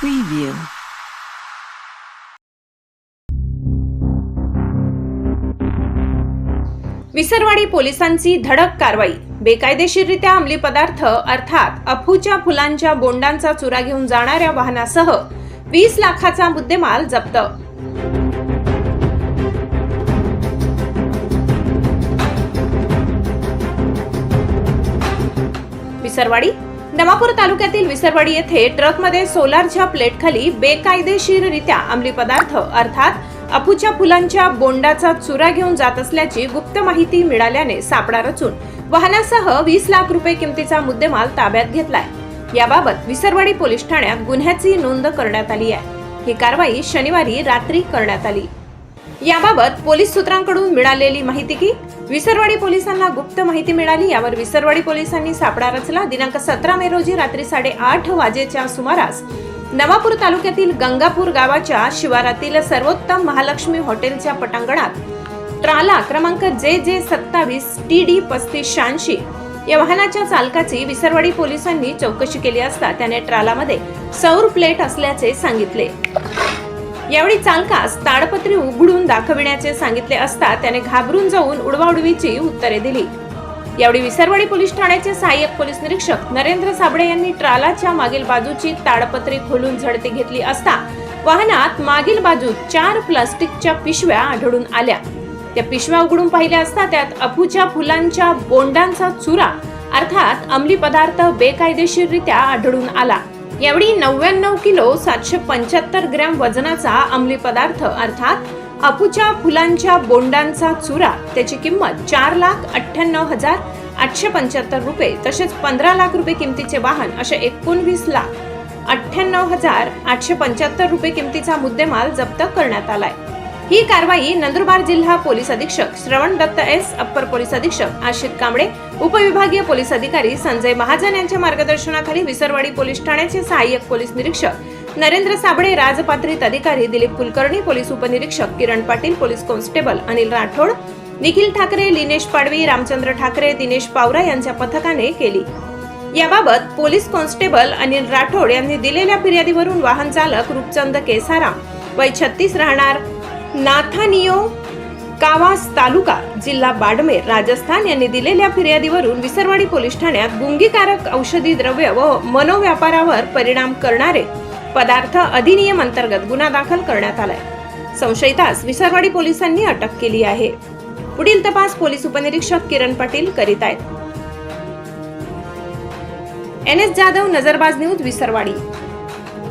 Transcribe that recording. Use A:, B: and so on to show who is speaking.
A: Preview. Visarwadi पोलिसांची धडक कारवाई. बेकायदेशीररित्या अंमली पदार्थ अर्थात अफूच्या फुलांच्या बोंडांचा चुरा घेऊन जाणाऱ्या वाहनासह वीस लाखाचा मुद्देमाल जप्त. विसरवाडी नवापूर तालुक्यातील विसरवाडी येथे ट्रकमध्ये सोलारच्या प्लेटखाली बेकायदेशीररित्या अंमली पदार्थ अर्थात अफूच्या फुलांच्या बोंडाचा चुरा घेऊन जात असल्याची गुप्त माहिती मिळाल्याने सापडा रचून वाहनासह वीस लाख रुपये किमतीचा मुद्देमाल ताब्यात घेतलाय. याबाबत विसरवाडी पोलीस ठाण्यात गुन्ह्याची नोंद करण्यात आली आहे. ही कारवाई शनिवारी रात्री करण्यात आली. याबाबत पोलीस सूत्रांकडून मिळालेली माहिती की विसरवाडी पोलिसांना गुप्त माहिती मिळाली. यावर विसरवाडी पोलिसांनी सापळा रचला. दिनांक सतरा मे रोजी रात्री साडेआठ वाजेच्या सुमारास नवापूर तालुक्यातील गंगापूर गावाच्या शिवारातील सर्वोत्तम महालक्ष्मी हॉटेलच्या पटांगणात ट्राला क्रमांक जे जे सत्तावीस टी डी पस्तीस शहाऐंशी या वाहनाच्या चालकाची विसरवाडी पोलिसांनी चौकशी केली असता त्याने ट्रालामध्ये सौर प्लेट असल्याचे सांगितले. यावेळी चालकास ताडपत्री उघडून दाखविण्याचे सांगितले असता त्याने घाबरून जाऊन उडवाउडवीची उत्तरे दिली. यावेळी विसरवाडी पोलीस ठाण्याचे सहाय्यक पोलीस निरीक्षक नरेंद्र साबळे यांनी ट्रालाच्या मागील बाजूची ताडपत्री खोलून झडती घेतली असता वाहनात मागील बाजूत चार प्लास्टिकच्या पिशव्या आढळून आल्या. त्या पिशव्या उघडून पाहिल्या असता त्यात अफूच्या फुलांच्या बोंडांचा चुरा अर्थात अंमली पदार्थ बेकायदेशीररित्या आढळून आला. यावेळी नव्याण्णव किलो सातशे पंच्याहत्तर ग्रॅम वजनाचा अंमली पदार्थ अर्थात अपूच्या फुलांच्या बोंडांचा चुरा. त्याची किंमत चार लाख अठ्ठ्याण्णव हजार आठशे पंच्याहत्तर रुपये तसेच पंधरा लाख रुपये किमतीचे वाहन असे एकोणवीस लाख अठ्ठ्याण्णव हजार आठशे पंच्याहत्तर रुपये किमतीचा मुद्देमाल जप्त करण्यात आलाय. ही कारवाई नंदुरबार जिल्हा पोलीस अधीक्षक श्रवण दत्त एस अप्पर पोलीस अधीक्षक आशित कांबळे उपविभागीय पोलीस अधिकारी संजय महाजन यांच्या मार्गदर्शनाखाली विसरवाडी पोलीस ठाण्याचे सहाय्यक पोलीस निरीक्षक नरेंद्र साबळे राजपात्रित अधिकारी दिलीप कुलकर्णी पोलीस उपनिरीक्षक किरण पाटील पोलीस कॉन्स्टेबल अनिल राठोड निखिल ठाकरे लिनेश पाडवी रामचंद्र ठाकरे दिनेश पावरा यांच्या पथकाने केली. याबाबत पोलीस कॉन्स्टेबल अनिल राठोड यांनी दिलेल्या फिर्यादीवरून वाहन चालक रूपचंद केसाराम वय छत्तीस राहणार नाथानियो कावास तालुका जिल्हा बाडमेर राजस्थान यांनी दिलेल्या फिर्यादीवरून विसरवाडी पोलीस ठाण्यात गुंगीकारक औषधी द्रव्य व मनोव्यापारावर परिणाम करणारे पदार्थ अधिनियम अंतर्गत गुन्हा दाखल करण्यात आलाय. संशयितास विसरवाडी पोलिसांनी अटक केली आहे. पुढील तपास पोलीस उपनिरीक्षक किरण पाटील करीत आहेत. N S Jadhav नजरबाज news Visarwadi.